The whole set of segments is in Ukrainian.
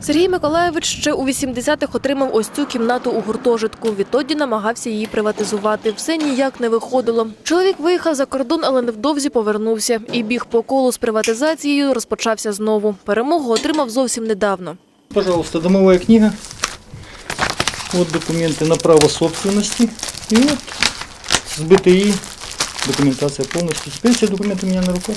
Сергій Миколаєвич ще у 80-х отримав ось цю кімнату у гуртожитку. Відтоді намагався її приватизувати. Все ніяк не виходило. Чоловік виїхав за кордон, але невдовзі повернувся. І біг по колу з приватизацією розпочався знову. Перемогу отримав зовсім недавно. Пожалуйста, домовая книга. Вот документы на право собственности. И вот с БТИ документация полностью. Теперь все документы у меня на руках.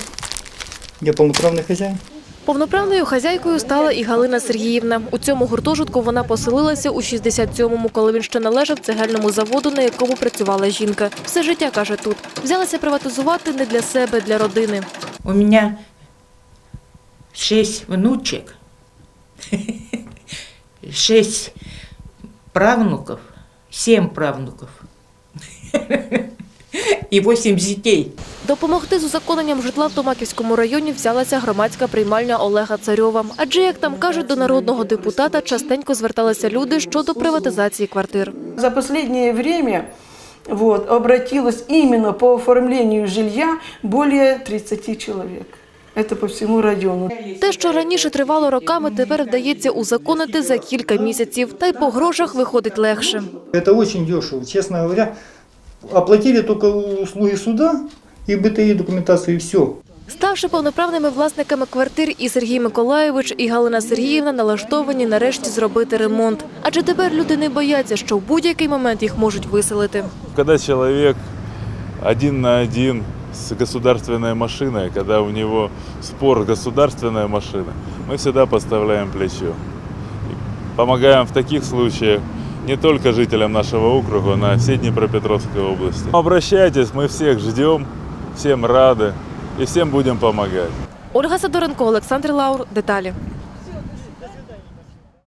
Я полноправный хозяин. Повноправною хазяйкою стала і Галина Сергіївна. У цьому гуртожитку вона поселилася у 67-му, коли він ще належав цегельному заводу, на якому працювала жінка. Все життя, каже, тут. Взялася приватизувати не для себе, для родини. У меня шесть внучек, шесть правнуков, семь правнуков и восемь детей. Допомогти з узаконенням житла в Томаківському районі взялася громадська приймальня Олега Царьова. Адже, як там кажуть, до народного депутата частенько зверталися люди щодо приватизації квартир. За последнее время вот, обратилось именно по оформлению жилья более 30 человек. Это по всему району. Те, що раніше тривало роками, тепер вдається узаконити за кілька місяців. Та й по грошах виходить легше. Это очень дешево, честно говоря. Оплатили только услуги суда и БТИ документацию и все. Ставши повноправними власниками квартир, і Сергій Миколаєвич, і Галина Сергіївна налаштовані нарешті зробити ремонт. Адже тепер люди не бояться, що в будь-який момент їх можуть виселити. Когда человек один на один с государственной машиной, когда у него спор государственная машина, мы всегда подставляем плечо. И помогаем в таких случаях не только жителям нашего округа, но и всей Днепропетровской области. Обращайтесь, мы всех ждем, всем рады и всем будем помогать. Ольга Сидоренко, Олександр Лаур. Деталі.